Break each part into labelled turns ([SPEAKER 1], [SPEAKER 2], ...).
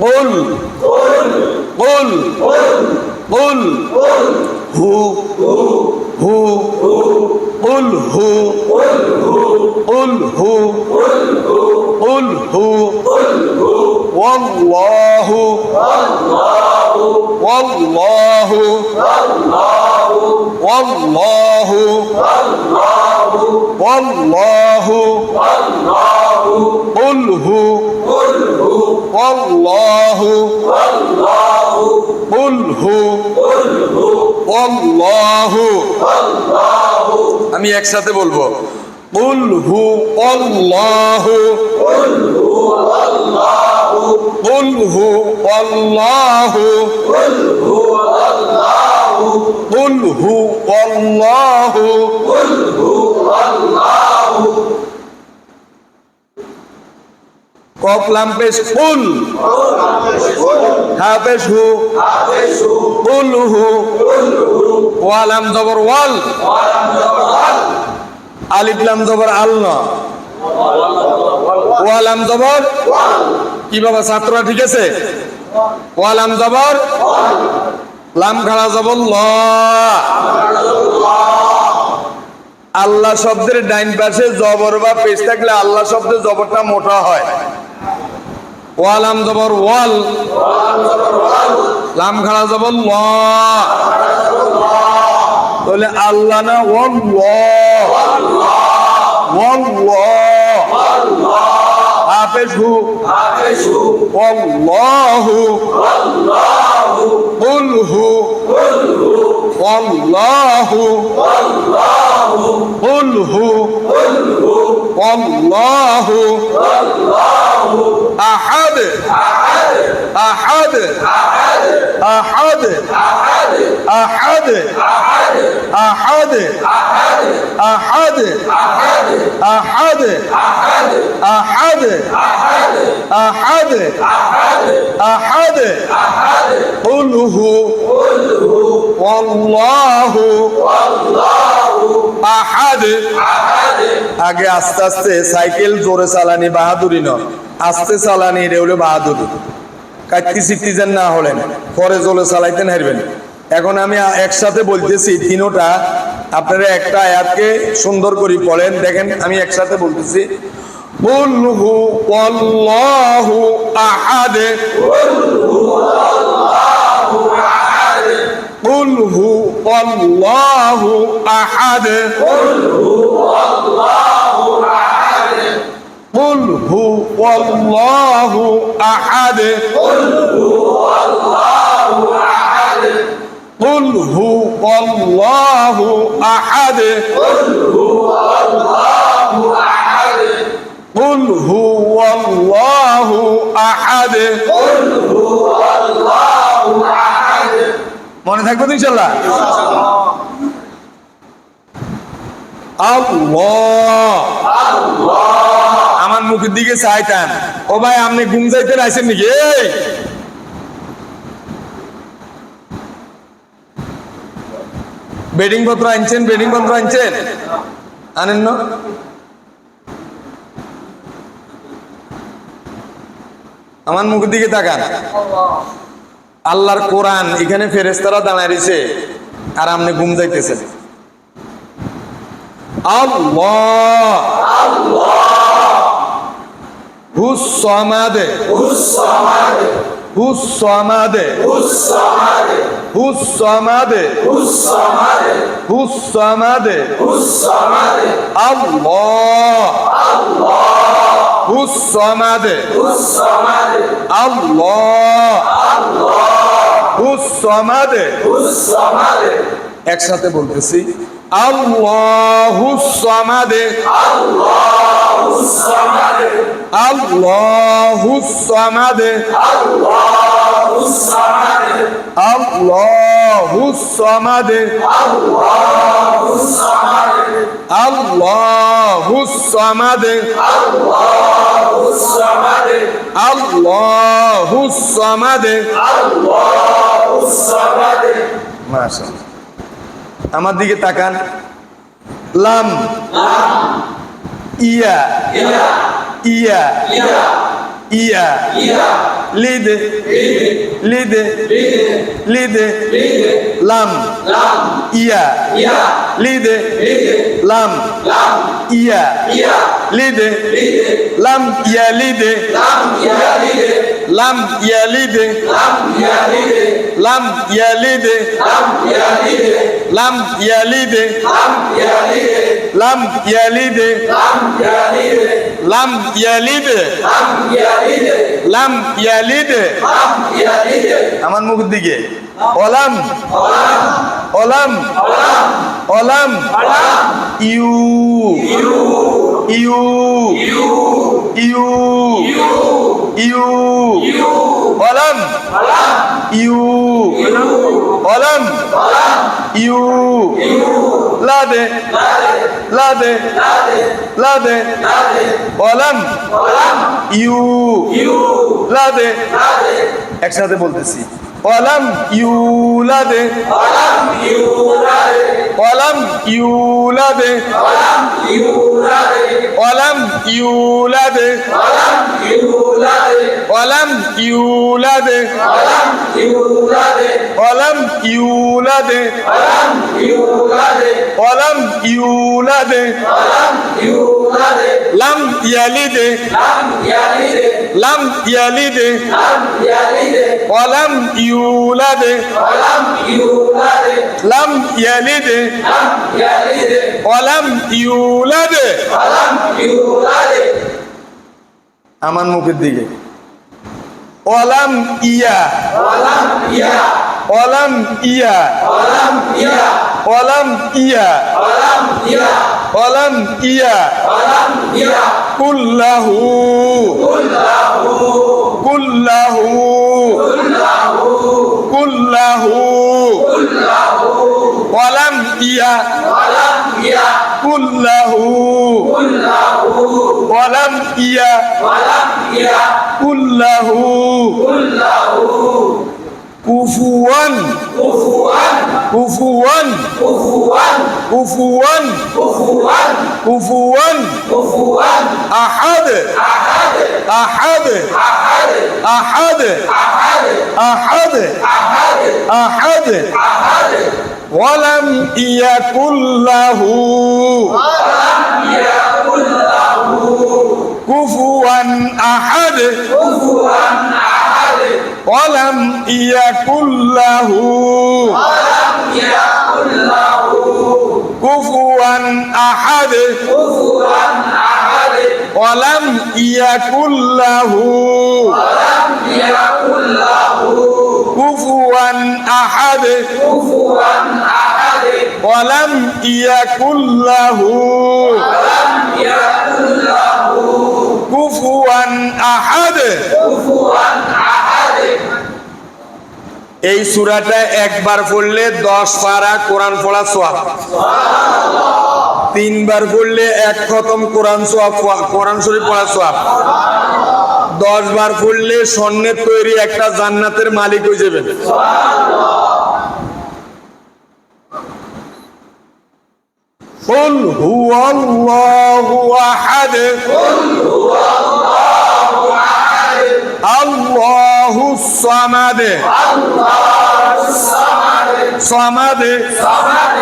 [SPEAKER 1] قل قل قل هو هو قل هو قل هو قل هو والله والله والله والله قل هو والله قل هو والله আমি একসাথে বলবো قل هو الله قل هو الله قل هو الله হু ওয়ালাম জবর আল না ওয়ালাম জবর কি বাবা, ছাত্ররা ঠিক আছে? ওয়ালাম জবর লাম খাড়া জবর ল আল্লাহ শব্দের ডাইন পাশে জবর বা পেশ থাকলে আল্লাহ শব্দের জবরটা মোটা হয়। ওয়ালাম জবর ওয়াল। লাম খাড়া জবর ল। তাহলে আল্লাহ না, ওয়াল ওয়াল হাফেজ হু ওয়াল্লাহু। কুল হু ওয়াল্লাহু। কুল হু والله والله أحد أحد أحد أحد أحد أحد أحد أحد أحد أحد أحد قلُهُ قلُهُ والله والله أحد أحد আগে আস্তে আস্তে সাইকেল জোরে চালানি বাহাদুরি ন আস্তে চালানি এটা হলো বাহাদুরি কাটতি সিটিজেন না হলেন পরে জোরে চালাইতেন হারবেন এখন আমি একসাথে বলতেছি তিনোটা আপনারা একটা আয়াতকে সুন্দর করে পড়েন দেখেন আমি একসাথে বলতেছি قل هو والله أحد قل هو والله أحد قل هو والله أحد قل هو والله أحد قل هو الله أحد মনে থাকবে তো ইনশাল্লাহ? আমার মুখের দিকে চাইতাম ও ভাই, আপনি ঘুম যাইতে আইছেন নাকি? বেডিং পত্র আনছেন বেডিং পত্র আনছেন? আনেন না? আমার মুখের দিকে তাকান। আল্লাহর কোরআন এখানে ফেরেস্তারা দাঁড়ায় রয়েছে আর আপনি ঘুম যাইতেছেন আল্লাহ! হুস সমাদে হুস সমাদে সমাদে আল্লাহ সমাদে আল্লাহ সমাদে একসাথে বলতেছি আল্লাহু সমাদে আল্লাহু সমাদে আল্লাহু সমাদে আল্লাহু সমাদে আল্লাহু সমাদে মাশাআল্লাহ আমার দিকে তাকান। লাম। ইয়া। ইয়া। ইয়া। লিদ। লিদ। লিদ। লাম। ইয়া। লিদ। লাম। ইয়া। লিদ। লাম। ইয়া। লিদ। লাম। ইয়া। লিদ। লাম ইয়ালিদে লাম ইয়ালিদে লাম ইয়ালিদে লাম ইয়ালিদে লাম ইয়ালিদে লাম ইয়ালিদে আমার মুখের দিকে অলাম অলাম অলাম ইউ ইউ ইউ ইউ ইউ। কলম ইউ। কলম ইউ। লাদে। লাদে। লাদে। কলম ইউ। লাদে। একসাথে বলতেছি। কলম ইউ লাদে। কলম ইউ লাদে। কলম ইউ লাদে। কলম ইউ ولم يولد ولم يولد ولم يولد ولم يولد ولم يولد ولم
[SPEAKER 2] يولد
[SPEAKER 1] لم يلد لم يلد لم يلد لم يلد ولم يولد ولم
[SPEAKER 2] يولد
[SPEAKER 1] لم يلد لم يلد ولم يولد ولم
[SPEAKER 2] يولد
[SPEAKER 1] আমার মুখের দিকে অলাম ইয়া অলাম ইয়া অলাম ইয়া অলাম ইয়া কুল্লাহু কুল্লাহু কুল্লাহু অলাম ইয়া কুল্লাহু অলাম ইয়া كله. كله كفوا. كفوا. كفوا. كفوا. كفوا كفوا كفوا كفوا أحد أحد أحد. أحد. أحد. أحد. أحد. ولم يكن له. ولم يكن له. كفوا أحد. كفوا أحد ولم يكن له. ولم يكن له كفوا أحد. كفوا أحد ولم يكن له. ولم يكن له كفوا أحد. كفوا أحد ولم يكن له. ولم يكن কুফুয়ান আহাদ। এই সুরাটা একবার পড়লে দশ পারা কোরআন পড়া সোয়াব। তিনবার পড়লে এক খতম কোরআন সোয়াব কোরআন শরীফ পড়া সোয়াব। দশ বার পড়লে স্বর্ণের তৈরি একটা জান্নাতের মালিক হয়ে যাবে قل هو الله أحد قل هو الله أحد الله الصمد الله الصمد صمد صمد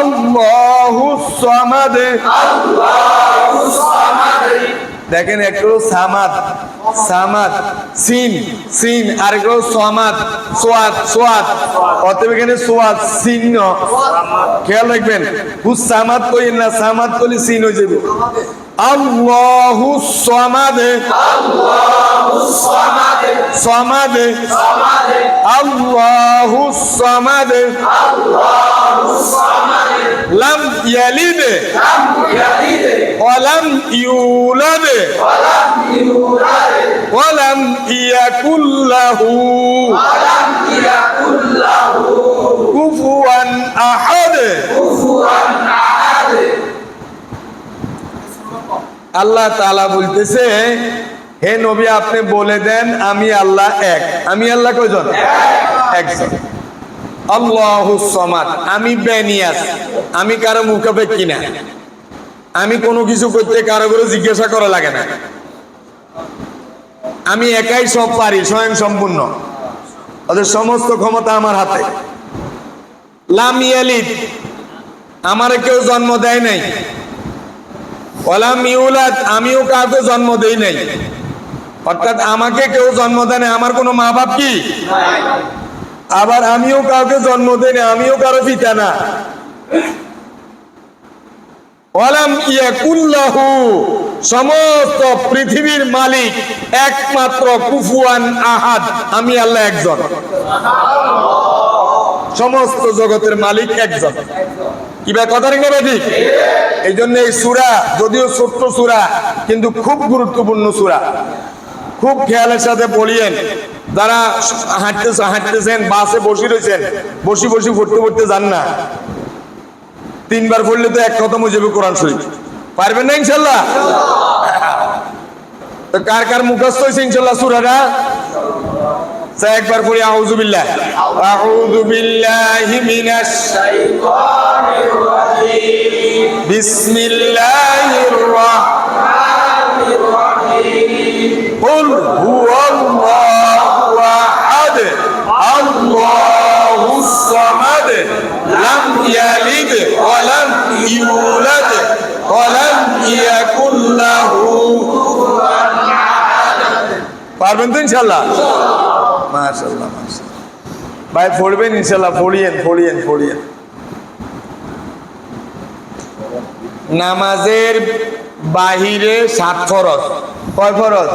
[SPEAKER 1] الله الصمد الله الصمد দেখেন একটু সামাদ সামাদ সিন সিন আর এগুলো সোয়ামাত সোয়াত সোয়াত অতএব এখানে সোয়াত চিহ্ন। খেয়াল রাখবেন হু সামাত কই না সামাত কলি সিন হয়ে যাবে। আল্লাহু সামাদে আল্লাহু সামাদে সামাদে সামাদে আল্লাহু সামাদে আল্লাহু সামাদে লাম ইয়ালিদ। লাম ইয়ালিদ। ওয়া ইউলাদ। ওয়া ইউলাদ। ওয়ালাম ইয়াকুল্লাহু ওয়ালাম ইয়াকুল্লাহু কুফুয়ান আহাদ। কুফুয়ান আহাদ আল্লাহ তাআলা বলতেছে, হে নবী, আপনি বলে দেন, আমি আল্লাহ এক। আমি আল্লাহ কয়জন? একজন। আল্লাহসমাদ আমি বেনিয়াস আমি কারও মুখাপেক্ষি না। আমি কোনো কিছু করতে কারও করে জিজ্ঞাসা করা লাগে না। আমি একাই সব পারি স্বয়ং সম্পূর্ণ ওদের সমস্ত ক্ষমতা আমার হাতে। লাম আমারে কেউ জন্ম দেয় নাই। ওলাম আমিও কাউকে জন্ম দেই নাই। অর্থাৎ আমাকে কেউ জন্ম দেয় না আমার কোনো মা বাপ কি? আবার আমিও কাউকে জন্ম দেই না আমিও কারও পিতা না ওয়ালাম ইয়াকুল্লাহু, সমস্ত পৃথিবীর মালিক। একমাত্র কুফুয়ান আহাদ, আমি আল্লাহ একজন। সমস্ত জগতের মালিক একজন। কি ভাই, কথা এই জন্য এই সুরা, যদিও ছোট্ট সুরা, কিন্তু খুব গুরুত্বপূর্ণ সুরা। খুব খেয়ালের সাথে যারা হাঁটতে হাঁটতেছেন, বাসে রয়েছেন যান না। তিনবার পড়লে তো এক হয়ে যাবে কোরআন শরীফ। পারবেন না ইনশাল্লাহ? তো কার কার মুখস্থ হয়েছে ইনশাল্লাহ সুরাটা? একবার পড়ি, আউযু বিল্লাহ। আউযু বিল্লাহি মিনাশ শাইতানির রাজীম। বিসমিল্লাহির রাহমানির রাহিম। কুল হুয়াল্লাহু আহাদ। পারবেন তো ইনশাল্লাহ মাশাল্লাহ মাশাল্লাহ ভাই পড়বেন ইনশাল্লাহ পড়িয়েন পড়িয়েন পড়িয়েন। নামাজের বাহিরে সাত ফরজ। কয় ফরজ?